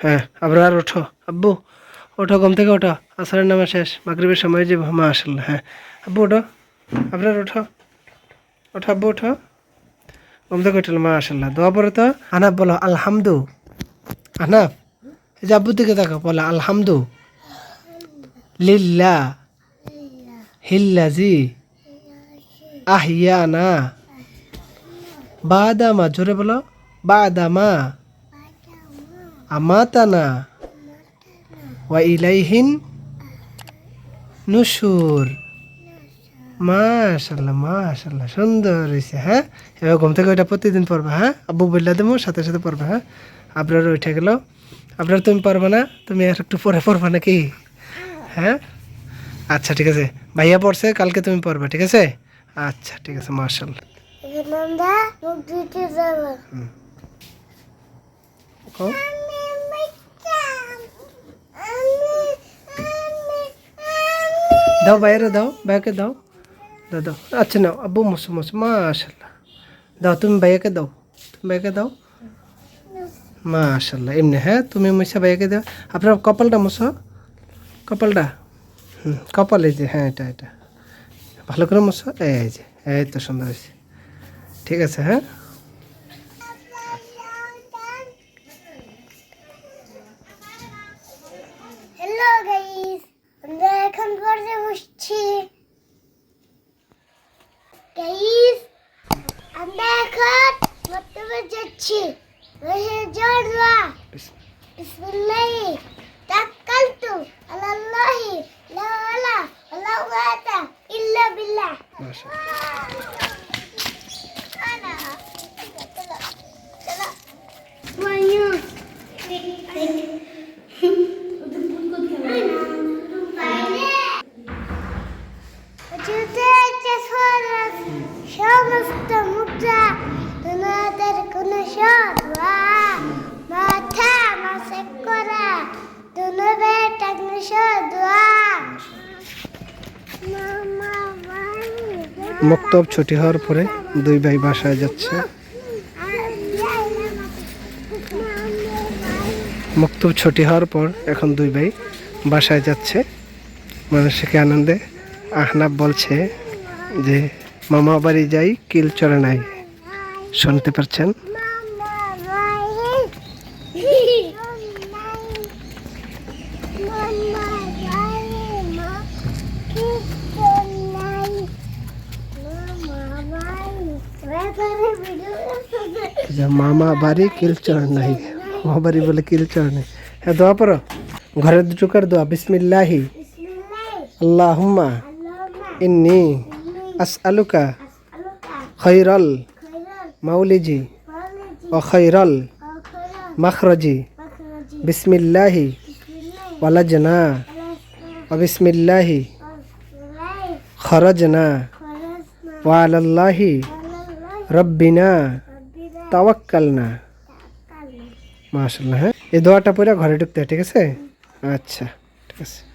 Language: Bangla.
হ্যাঁ আবরার ওঠো। আব্বু, ওঠো ঘুম থেকে ওঠো। আসরের নামা শেষ, মাগরিবের সময় যে মা আসল হ্যাঁ। আব্বু, ওঠো। আবরার ওঠো। ওঠো, আব্বু, ওঠো। ঘুম থেকে উঠল মা আসল্লাহ দোয়া পরে তো। আনাব বলো, আলহামদু। আনাব। এই দিকে দেখো, বলো, আলহামদু লিল্লা হিল্লাজি আহিয়ানা। বাদামা, জোরে বলো, বাদামা আমাতানা ওয়া ইলাইহিন নুশুর। মাশাল্লাহ মাশাল্লাহ সুন্দর হয়েছে হ্যাঁ? এবার ঘুম থেকে ওইটা প্রতিদিন পড়বে হ্যাঁ? আব্বু বললে দেবো, সাথে সাথে পড়বে হ্যাঁ? আপনার উঠে গেল। আপনার তুমি পারবে না তুমি আর একটু পরে পড়বে নাকি? হ্যাঁ? আচ্ছা ঠিক আছে। ভাইয়া পড়ছে কালকে তুমি পড়বে ঠিক আছে? আচ্ছা ঠিক আছে মাশাল্লাহ এখন আমরা মুখ ধুতে যাব। কও। আমি বাচ্চাম আমি আমি আমি। দাও বাইরে দাও ভাইয়াকে দাও। দাও দাও। আচ্ছা নাও আব্বু মসো মসো মাশাল্লাহ দাও তুমি ভাইয়াকে দাও। তুমি ভাইয়াকে দাও। মাশাল্লাহ এমনি হ্যাঁ? তুমি মুসা ভাইয়াকে দাও। আপনার কপালটা মশো কপালটা? হুম, কপাল এই যে হ্যাঁ এটা এটা। ভালো করে মশো এই যে, এই তো সুন্দর হয়েছে। ঠিক আছে হ্যাঁ? এখন যাচ্ছি। সমস্ত মুদ্রা তোমাদের কোন মাথা মাসে করা মামা মক্তব ছুটি হওয়ার পরে দুই ভাই বাসায় যাচ্ছে। মক্তব ছুটি হওয়ার পর এখন দুই ভাই বাসায় যাচ্ছে। মানুষকে আনন্দে আহনাব বলছে যে, মামা বাড়ি যাই, কিল চড়ে নাই। শুনতে পারছেন যে মামা বাড়ি কিল চড়ে নাই মামা বাড়ি বলে কিল চড়ে নাই হ্যাঁ দোয়া পড়ো ঘরে ঢুকার দোয়া বিসমিল্লাহি আল্লাহুম্মা ইন্নি আসআলুকা খৈরল মাউলিজি ও খৈরল মখরজি বিসমিল্লাহি ওয়ালাজনা ও বিসমিল্লাহি খরজনা রব্বিনা তাওয়াক্কালনা। মাশাল্লাহ হ্যাঁ? এই দোয়াটা পরে ঘরে ঢুকতে ঠিক আছে? আচ্ছা ঠিক আছে।